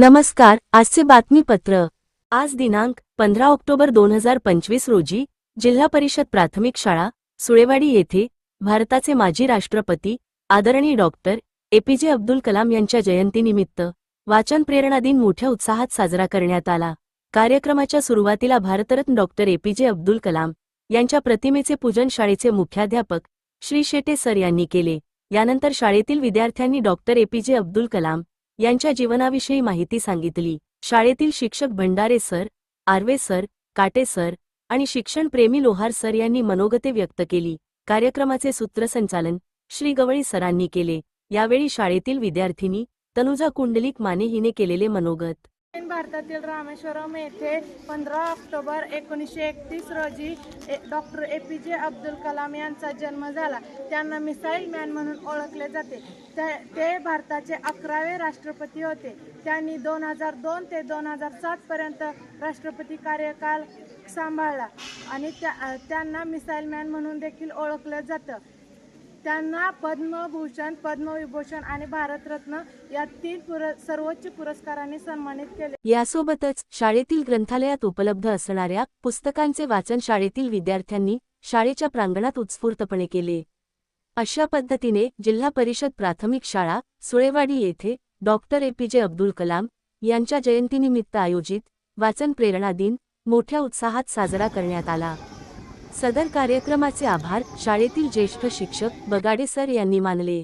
नमस्कार आजचे बातमीपत्र. आज दिनांक पंधरा ऑक्टोबर दोन हजार पंचवीस रोजी जिल्हा परिषद प्राथमिक शाळा सुळेवाडी येथे भारताचे माजी राष्ट्रपती आदरणीय डॉक्टर एपीजे अब्दुल कलाम यांच्या जयंतीनिमित्त वाचन प्रेरणा दिन मोठ्या उत्साहात साजरा करण्यात आला. कार्यक्रमाच्या सुरुवातीला भारतरत्न डॉक्टर एपीजे अब्दुल कलाम यांच्या प्रतिमेचे पूजन शाळेचे मुख्याध्यापक श्री शेटे सर यांनी केले. यानंतर शाळेतील विद्यार्थ्यांनी डॉक्टर एपीजे अब्दुल कलाम यांच्या जीवनाविषयी माहिती सांगितली. शाळेतील शिक्षक Bhandare sir Arve sir Kate sir आणि शिक्षणप्रेमी लोहार सर यांनी मनोगते व्यक्त केली. कार्यक्रमाचे सूत्रसंचालन श्री गवळी सरांनी केले. यावेळी शाळेतील विद्यार्थिनी तनुजा कुंडलिक माने हिने केलेले मनोगत. भारतातील रामेश्वरम येथे पंधरा ऑक्टोबर एकोणीसशे एकतीस रोजी ए डॉक्टर ए पी जे अब्दुल कलाम यांचा जन्म झाला. त्यांना मिसाईल मॅन म्हणून ओळखले जाते. ते- ते भारताचे अकरावे राष्ट्रपती होते. त्यांनी दोन हजार दोन ते दोन हजार सातपर्यंत राष्ट्रपती कार्यकाल सांभाळला आणि त्या त्यांना मिसाईल मॅन म्हणून देखील ओळखलं जातं. त्यांना पद्मभूषण पद्मविभूषण आणि भारतरत्न या तीन पुर सर्वोच्च पुरस्कारांनी सन्मानित केले. यासोबतच शाळेतील ग्रंथालयात उपलब्ध असणाऱ्या पुस्तकांचे वाचन शाळेतील विद्यार्थ्यांनी शाळेच्या प्रांगणात उत्स्फूर्तपणे केले. अशा पद्धतीने जिल्हा परिषद प्राथमिक शाळा सुळेवाडी येथे डॉक्टर एपीजे अब्दुल कलाम यांच्या जयंतीनिमित्त आयोजित वाचन प्रेरणा दिन मोठ्या उत्साहात साजरा करण्यात आला. सदर कार्यक्रमाचे आभार. शाळेतील ज्येष्ठ शिक्षक बगाडे सर यांनी मानले.